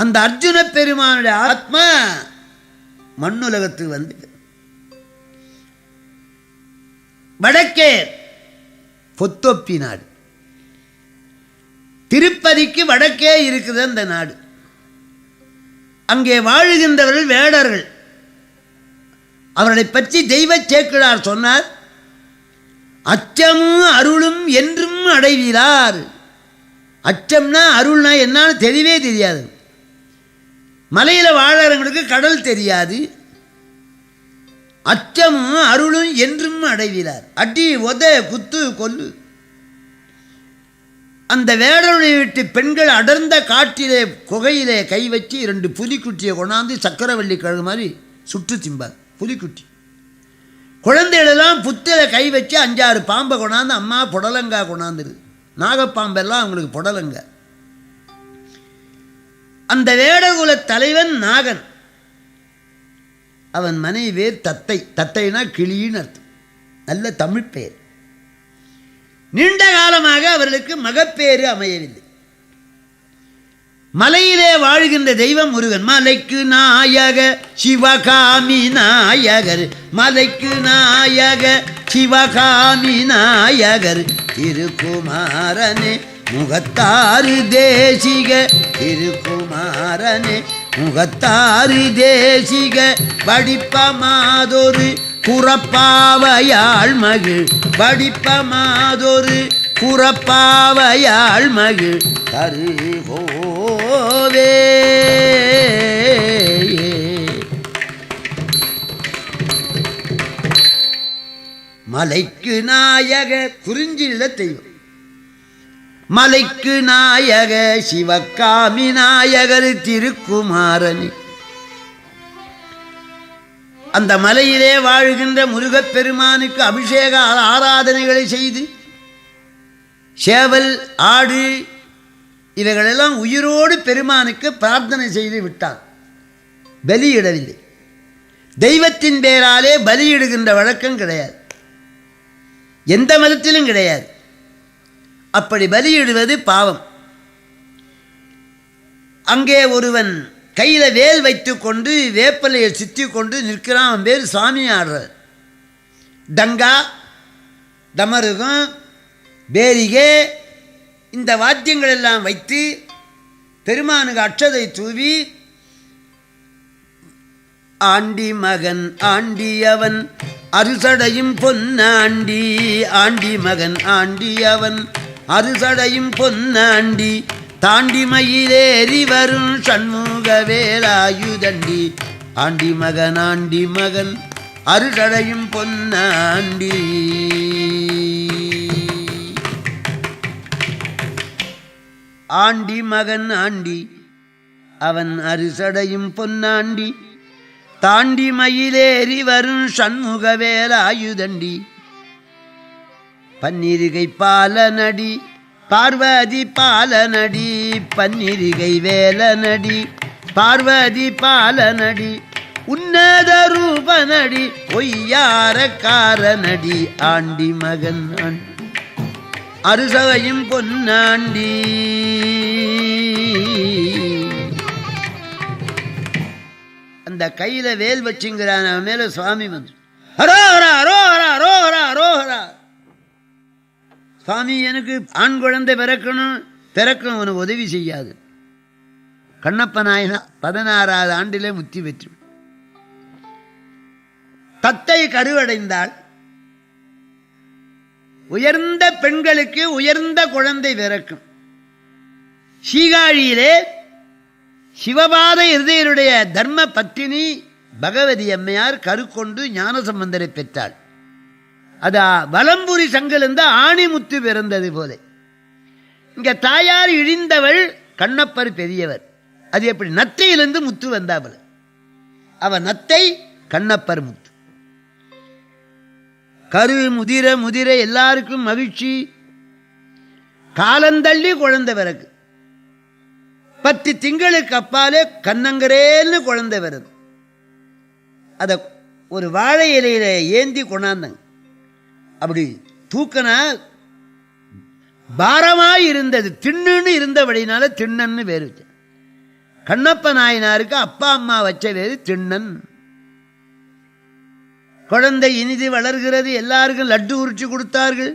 அந்த அர்ஜுன பெருமானுடைய ஆத்மா மண்ணுலகத்துக்கு வந்து வடக்கே பொத்தொப்பி நாடு. திருப்பதிக்கு வடக்கே இருக்குது அந்த நாடு. அங்கே வாழுகின்றவர்கள் வேடர்கள். அவர்களை பற்றி தெய்வ சேக்கிழார் சொன்னார் அச்சமும் அருளும் என்றும் அடைவீரார் அச்சம்னா அருள்னா என்னன்னு தெரியவே தெரியாது. மலையில் வாழறவங்களுக்கு கடல் தெரியாது. அச்சமும் அருளும் என்றும் அடைவீரார் அடி உத குத்து கொல்லு. அந்த வேடருடைய வீட்டு பெண்கள் அடர்ந்த காட்டிலே குகையிலே கை வச்சு ரெண்டு புலிக்குட்டியை கொண்டாந்து சக்கரவள்ளி கழுகு மாதிரி சுற்று திம்பார். புலிக்குட்டி. குழந்தைகளெல்லாம் புத்தில கை வச்சு அஞ்சாறு பாம்பை கொண்டாந்து அம்மா புடலங்கா கொண்டாந்துருது. நாகப்பாம்பெல்லாம் அவங்களுக்கு புடலங்க. அந்த வேடகுல தலைவன் நாகன். அவன் மனைவி பேர் தத்தை. தத்தைனா கிளின்னு அர்த்தம். நல்ல தமிழ் பெயர். நீண்ட காலமாக அவர்களுக்கு மகப்பேறு அமையவில்லை. மலையிலே வாழ்கின்ற தெய்வம் முருகன். மலைக்கு நாயக சிவகாமி நாயகர். மலைக்கு நாயக சிவகாமி நாயகர். திருக்குமாரனே முகத்தாறு தேசிக. திருக்குமாரனே முகத்தாரி தேசிக படிப்ப மாதொரு குறப்பாவையாள் மகிழ். படிப்ப மாதொரு குறப்பாவையாள் மகிழ். தருகோவே. மலைக்கு நாயக குறிஞ்சில தெய்வம் மலைக்கு நாயக சிவகாமி நாயகர் திருக்குமாரனி. அந்த மலையிலே வாழ்கின்ற முருகப் பெருமானுக்கு அபிஷேக ஆராதனைகளை செய்து சேவல் ஆடு இவைகளெல்லாம் உயிரோடு பெருமானுக்கு பிரார்த்தனை செய்து விட்டான். பலியிடவில்லை. தெய்வத்தின் பேராலே பலியிடுகின்ற வழக்கம் கிடையாது. எந்த மதத்திலும் கிடையாது. அப்படி பலியிடுவது பாவம். அங்கே ஒருவன் கையில் வேல் வைத்துக்கொண்டு வேப்பலையை சுற்றி கொண்டு நிற்கிறான் அவன் பேர் சுவாமி ஆடுறார் டங்கா டமருகம் பேரிகே இந்த வாத்தியங்கள் எல்லாம் வைத்து பெருமானுக்கு அட்சதை தூவி ஆண்டி மகன் ஆண்டியவன் அருசடையும் பொன்னாண்டி ஆண்டி மகன் ஆண்டியவன் அறுசடையும் பொன்னாண்டி தாண்டி மயிலேறி வரும் சண்முக வேலாயுதண்டி. ஆண்டி மகன் ஆண்டி மகன் அறுசடையும் பொன்னாண்டி. ஆண்டி மகன் ஆண்டி அவன் அரிசடையும் பொன்னாண்டி தாண்டி மயிலேறி வரும் சண்முக வேலாயுதண்டி. பன்னிருகை பாலனடி பார்வதி பாலனடி பன்னிருகை வேலனடி பார்வதி பாலனடி உன்னத ரூபனடி ஒய்யார காரனடி ஆண்டி மகன் ஆண்டி அருசவையும் பொன்னாண்டி. அந்த கையில வேல் வச்சுங்கிறான் அவன் மேல சுவாமி வந்து ஹரோ ஹரோ ஹரோ! சுவாமி எனக்கு ஆண் குழந்தை பிறக்கணும் பிறக்கணும் உனக்கு உதவி செய்யாது. கண்ணப்ப நாயனா பதினாறாவது ஆண்டிலே முத்தி பெற்று தத்தை கருவடைந்தால் உயர்ந்த பெண்களுக்கு உயர்ந்த குழந்தை பிறக்கும். சீகாழியிலே சிவபாத இருதயருடைய தர்ம பத்தினி பகவதி அம்மையார் கருக்கொண்டு ஞானசம்பந்தரை பெற்றாள். அது வலம்புரி சங்கிலிருந்து ஆணிமுத்து பிறந்தது போல. இங்க தாயார் இழிந்தவள் கண்ணப்பர் பெரியவர். அது எப்படி? நத்தையிலிருந்து முத்து வந்தாவள் அவ நத்தை கண்ணப்பர் முத்து. கரு முதிர முதிர எல்லாருக்கும் மகிழ்ச்சி. காலந்தள்ளி குழந்தை பிறகு பத்து திங்களுக்கு அப்பாலே கண்ணங்கரேன்னு குழந்தை வருது அதை ஒரு வாழை இலையில ஏந்தி கொண்டாந்தாங்க. அப்படி தூக்கனா பாரமாய் இருந்தது திண்ணுன்னு இருந்தபடினால திண்ணன்னு வேறு கண்ணப்ப நாயனாருக்கு அப்பா அம்மா வச்ச வேறு திண்ணன். குழந்தை இனிது வளர்கிறது. எல்லாருக்கும் லட்டு உரிச்சு கொடுத்தார்கள்.